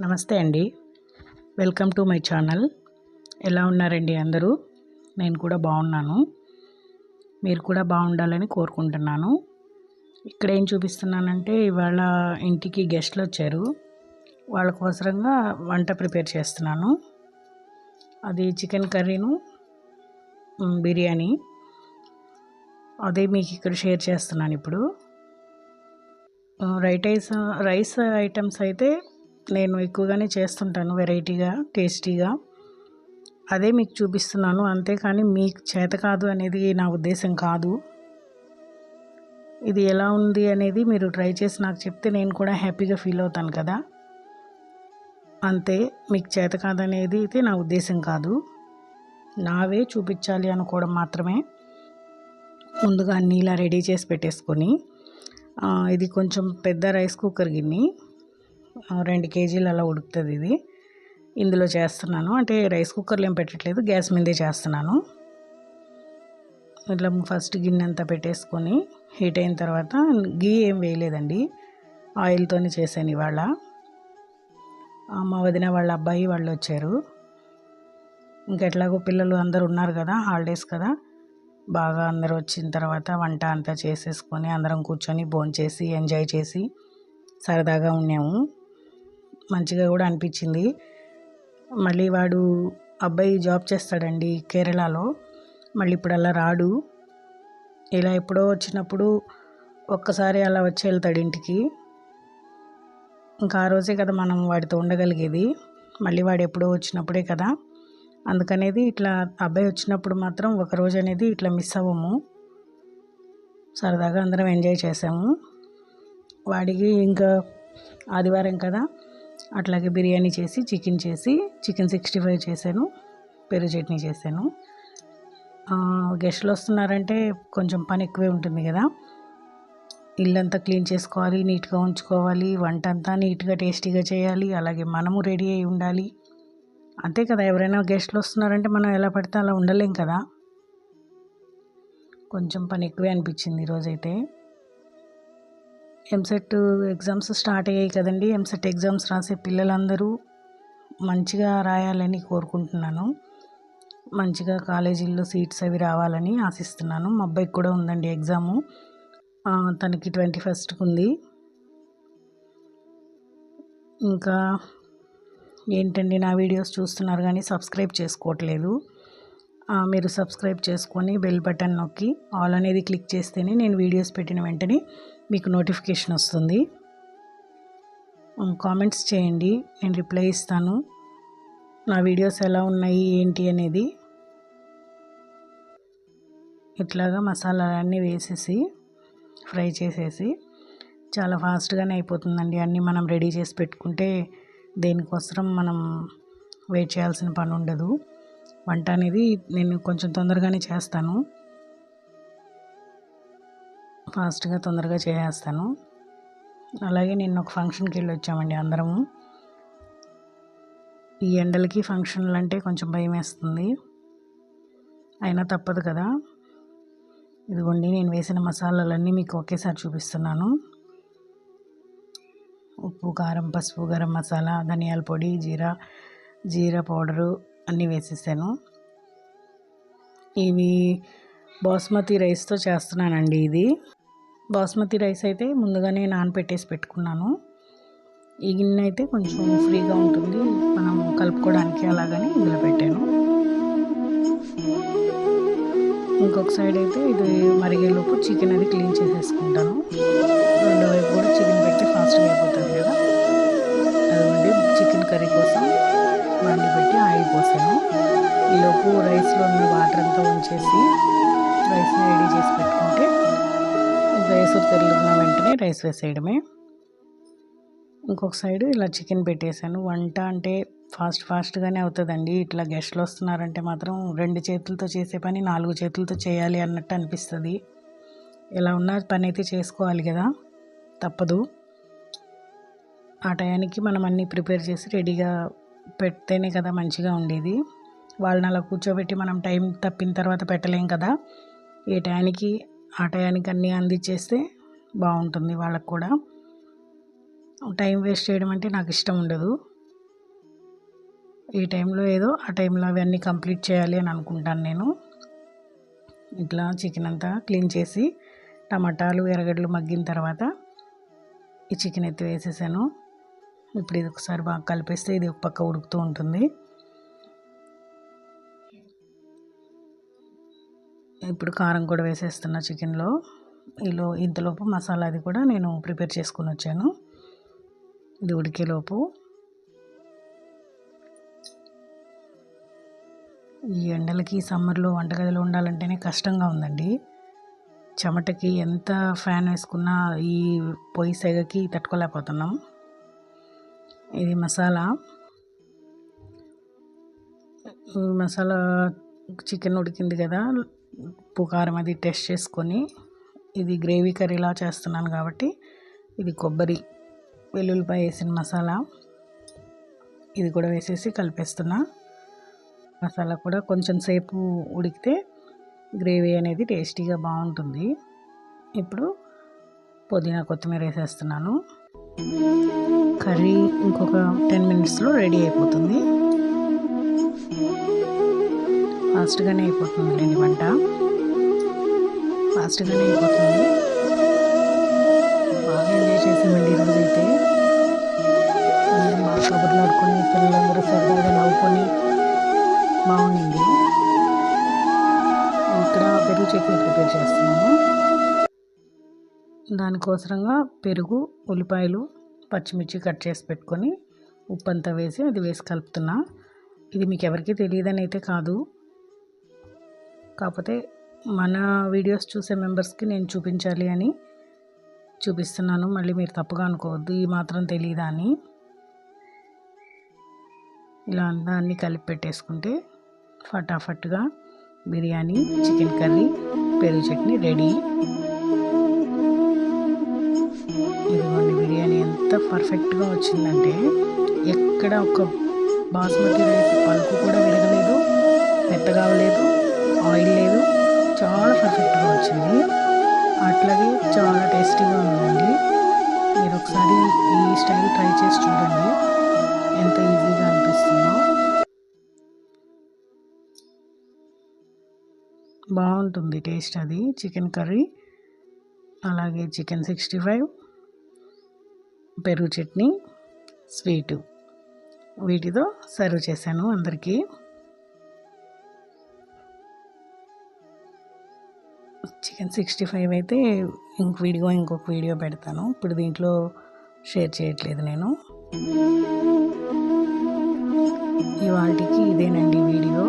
నమస్తే అండి. Welcome to my channel. ఎలా ఉన్నారండి అందరూ? నేను కూడా బాగున్నాను. మీరు కూడా బాగుండాలని కోరుకుంటున్నాను. ఇక్కడ ఏం చూపిస్తున్నానంటే ఇవాళ ఇంటికి గెస్ట్లు వచ్చారు. వాళ్ళ కోసరంగా వంట ప్రిపేర్ చేస్తున్నాను. అది చికెన్ కర్రీను బిర్యానీ. అదే మీకు ఇక్కడ షేర్ చేస్తున్నాను ఇప్పుడు. రైట్ ఐస్ రైస్ ఐటమ్స్ అయితే నేను ఎక్కువగానే చేస్తుంటాను వెరైటీగా టేస్టీగా. అదే మీకు చూపిస్తున్నాను అంతేకాని మీకు చేత కాదు అనేది నా ఉద్దేశం కాదు. ఇది ఎలా ఉంది అనేది మీరు ట్రై చేసి నాకు చెప్తే నేను కూడా హ్యాపీగా ఫీల్ అవుతాను కదా. అంతే మీకు చేత కాదనేది అయితే నా ఉద్దేశం కాదు. నావే చూపించాలి అనుకోవడం మాత్రమే. ముందుగా అన్నీ ఇలా రెడీ చేసి పెట్టేసుకొని ఇది కొంచెం పెద్ద రైస్ కుక్కర్ గిన్నె రెండు కేజీలు అలా ఉడుకుతుంది ఇది. ఇందులో చేస్తున్నాను. అంటే రైస్ కుక్కర్లో ఏం పెట్టట్లేదు గ్యాస్ మీదే చేస్తున్నాను. ఇట్లా ఫస్ట్ గిన్నె అంతా పెట్టేసుకొని హీట్ అయిన తర్వాత గీ ఏం వేయలేదండి. ఆయిల్తోనే చేశాను ఇవాళ. మా వదిన వాళ్ళ అబ్బాయి వాళ్ళు వచ్చారు. ఇంకెట్లాగో పిల్లలు అందరు ఉన్నారు కదా హాలిడేస్ కదా. బాగా అందరు వచ్చిన తర్వాత వంట అంతా చేసేసుకొని అందరం కూర్చొని భోంచేసి ఎంజాయ్ చేసి సరదాగా ఉన్నాము. మంచిగా కూడా అనిపించింది. మళ్ళీ వాడు అబ్బాయి జాబ్ చేస్తాడండి కేరళలో. మళ్ళీ ఇప్పుడు అలా రాడు. ఇలా ఎప్పుడో వచ్చినప్పుడు ఒక్కసారి అలా వచ్చి వెళ్తాడు ఇంటికి. ఇంకా ఆ రోజే కదా మనం వాడితో ఉండగలిగేది. మళ్ళీ వాడు ఎప్పుడో వచ్చినప్పుడే కదా. అందుకనేది ఇట్లా అబ్బాయి వచ్చినప్పుడు మాత్రం ఒక రోజు అనేది ఇట్లా మిస్ అవ్వము. సరదాగా అందరం ఎంజాయ్ చేసాము. వాడికి ఇంకా ఆదివారం కదా. అట్లాగే బిర్యానీ చేసి చికెన్ చేసి చికెన్ సిక్స్టీ ఫైవ్ చేశాను పెరుగు చట్నీ చేశాను. గెస్ట్లు వస్తున్నారంటే కొంచెం పని ఎక్కువే ఉంటుంది కదా. ఇల్లంతా క్లీన్ చేసుకోవాలి నీట్గా ఉంచుకోవాలి వంట అంతా నీట్గా టేస్టీగా చేయాలి అలాగే మనము రెడీ అయి ఉండాలి. అంతే కదా ఎవరైనా గెస్ట్లు వస్తున్నారంటే మనం ఎలా పడితే అలా ఉండలేం కదా. కొంచెం పని ఎక్కువే అనిపించింది ఈరోజైతే. ఎంసెట్ ఎగ్జామ్స్ స్టార్ట్ అయ్యాయి కదండి. ఎంసెట్ ఎగ్జామ్స్ రాసే పిల్లలందరూ మంచిగా రాయాలని కోరుకుంటున్నాను. మంచిగా కాలేజీల్లో సీట్స్ అవి రావాలని ఆశిస్తున్నాను. మా అబ్బాయికి కూడా ఉందండి ఎగ్జాము. తనకి ట్వంటీ ఫస్ట్కి ఉంది ఇంకా ఏంటండి నా వీడియోస్ చూస్తున్నారు కానీ సబ్స్క్రైబ్ చేసుకోవట్లేదు. మీరు సబ్స్క్రైబ్ చేసుకొని బెల్ బటన్ నొక్కి ఆల్ అనేది క్లిక్ చేస్తేనే నేను వీడియోస్ పెట్టిన వెంటనే మీకు నోటిఫికేషన్ వస్తుంది. కామెంట్స్ చేయండి. నేను రిప్లై ఇస్తాను. నా వీడియోస్ ఎలా ఉన్నాయి ఏంటి అనేది. ఇట్లాగా మసాలాలన్నీ వేసేసి ఫ్రై చేసేసి చాలా ఫాస్ట్గానే అయిపోతుందండి. అన్నీ మనం రెడీ చేసి పెట్టుకుంటే దేనికోసం మనం వెయిట్ చేయాల్సిన పని ఉండదు. వంట అనేది నేను కొంచెం తొందరగానే చేస్తాను. ఫాస్ట్గా తొందరగా చేసేస్తాను. అలాగే నిన్న ఒక ఫంక్షన్కి వెళ్ళి వచ్చామండి అందరము. ఈ ఎండలకి ఫంక్షన్లు అంటే కొంచెం భయం వేస్తుంది. అయినా తప్పదు కదా. ఇదిగోండి నేను వేసిన మసాలాలన్నీ మీకు ఒకేసారి చూపిస్తున్నాను. ఉప్పు కారం పసుపు గరం మసాలా ధనియాల పొడి జీరా జీరా పౌడరు అన్నీ వేసేసాను. ఇవి బాస్మతి రైస్తో చేస్తున్నానండి ఇది. బాస్మతి రైస్ అయితే ముందుగానే నానపెట్టేసి పెట్టుకున్నాను. ఈ గిన్నె అయితే కొంచెం ఫ్రీగా ఉంటుంది. మనం కలుపుకోవడానికి అలాగని ఇందులో పెట్టాను. ఇంకొక సైడ్ అయితే ఇది మరిగేలోపు చికెన్ అది క్లీన్ చేసేసుకుంటాను. రెండో వైపు కూడా చికెన్ పెట్టి ఫాస్ట్గా అయిపోతుంది కదా. అదిగోండి చికెన్ కర్రీ కోసం బండి పెట్టి ఆయిల్ పోసాను. ఈలోపు రైస్లో ఉన్న వాటర్ అంతా ఉంచేసి రైస్ని రెడీ చేసి పెట్టుకుంటే రైస్ తెల్లున్న వెంటనే రైస్ వేసేయడమే. ఇంకొక సైడ్ ఇలా చికెన్ పెట్టేశాను. వంట అంటే ఫాస్ట్ ఫాస్ట్గానే అవుతుందండి. ఇట్లా గెస్ట్లు వస్తున్నారంటే మాత్రం రెండు చేతులతో చేసే పని నాలుగు చేతులతో చేయాలి అన్నట్టు అనిపిస్తుంది. ఎలా ఉన్నా పని అయితే చేసుకోవాలి కదా? తప్పదు. ఆ టయానికి మనం అన్నీ ప్రిపేర్ చేసి రెడీగా పెడితేనే కదా మంచిగా ఉండేది. వాళ్ళని అలా కూర్చోబెట్టి మనం టైం తప్పిన తర్వాత పెట్టలేం కదా? ఏ టయానికి ఆ టయానికి అన్నీ అందించేస్తే బాగుంటుంది వాళ్ళకు కూడా. టైం వేస్ట్ చేయడం అంటే నాకు ఇష్టం ఉండదు. ఈ టైంలో ఏదో ఆ టైంలో అవన్నీ కంప్లీట్ చేయాలి అని అనుకుంటాను నేను. ఇట్లా చికెన్ అంతా క్లీన్ చేసి టమాటాలు ఎర్రగడ్డలు మగ్గిన తర్వాత ఈ చికెన్ ఎత్తి వేసేసాను. ఇప్పుడు ఇది ఒకసారి బాగా కలిపేస్తే ఇది ఒక పక్క ఉడుకుతూ ఉంటుంది. ఇప్పుడు కారం కూడా వేసేస్తున్నా చికెన్లో. ఈలో ఇంతలోపు మసాలా అది కూడా నేను ప్రిపేర్ చేసుకుని వచ్చాను. ఇది ఉడికేలోపు ఈ ఎండలకి సమ్మర్లో వంటగదిలో ఉండాలంటేనే కష్టంగా ఉందండి. చెమటకి ఎంత ఫ్యాన్ వేసుకున్నా ఈ పొయ్యి సెగకి తట్టుకోలేకపోతున్నాం. ఇది మసాలా. మసాలా చికెన్ ఉడికింది కదా ఉప్పు కారం అది టెస్ట్ చేసుకొని ఇది గ్రేవీ కర్రీలా చేస్తున్నాను కాబట్టి ఇది కొబ్బరి వెల్లుల్లిపాయ వేసిన మసాలా ఇది కూడా వేసేసి కలిపేస్తున్నా. మసాలా కూడా కొంచెం సేపు ఉడికితే గ్రేవీ అనేది టేస్టీగా బాగుంటుంది. ఇప్పుడు పుదీనా కొత్తిమీర వేసేస్తున్నాను. కర్రీ ఇంకొక టెన్ మినిట్స్లో రెడీ అయిపోతుంది. ఫాస్ట్గానే అయిపోతుంది లేని వంట. ఫాస్ట్గానే అయిపోతుంది. బాగా ఎంజాయ్ చేసామండి ఈరోజైతే. మా బాగా కబుర్లు ఆడుకొని పిల్లలందరూ సరదాగా నవ్వుకొని బాగుంది ఇక్కడ పెరుగు చట్నీ ప్రిపేర్ చేస్తున్నాము. దానికోసరంగా పెరుగు ఉల్లిపాయలు పచ్చిమిర్చి కట్ చేసి పెట్టుకొని ఉప్పు అంతా వేసి అది వేసి కలుపుతున్నా. ఇది మీకు ఎవరికీ తెలియదని అయితే కాదు. కాకపోతే మన వీడియోస్ చూసే మెంబర్స్కి నేను చూపించాలి అని చూపిస్తున్నాను. మళ్ళీ మీరు తప్పుగా అనుకోవద్దు. ఈ మాత్రం తెలియదా అని. ఇలా అంతా అన్నీ కలిపి పెట్టేసుకుంటే ఫటాఫట్గా బిర్యానీ చికెన్ కర్రీ పెరుగు చట్నీ రెడీ. ఇదిగోండి బిర్యానీ ఎంత పర్ఫెక్ట్గా వచ్చిందంటే ఎక్కడ ఒక బాస్మతి రైస్ పలుకు కూడా విరగలేదు మెత్తగా అవ్వలేదు. పర్ఫెక్ట్గా వచ్చింది. అట్లాగే చాలా టేస్టీగా ఉందండి. మీరు ఒకసారి ఈ స్టైల్ ట్రై చేసి చూడండి. ఎంత ఈజీగా అనిపిస్తుందో. బాగుంటుంది టేస్ట్ అది. చికెన్ కర్రీ అలాగే చికెన్ సిక్స్టీ ఫైవ్ పెరుగు చట్నీ స్వీటు. వీటితో సర్వ్ చేశాను అందరికీ. చికెన్ సిక్స్టీ ఫైవ్ అయితే ఇంక వీడియో ఇంకొక వీడియో పెడతాను. ఇప్పుడు దీంట్లో షేర్ చేయట్లేదు నేను. ఇవాళకి ఇదేనండి వీడియో.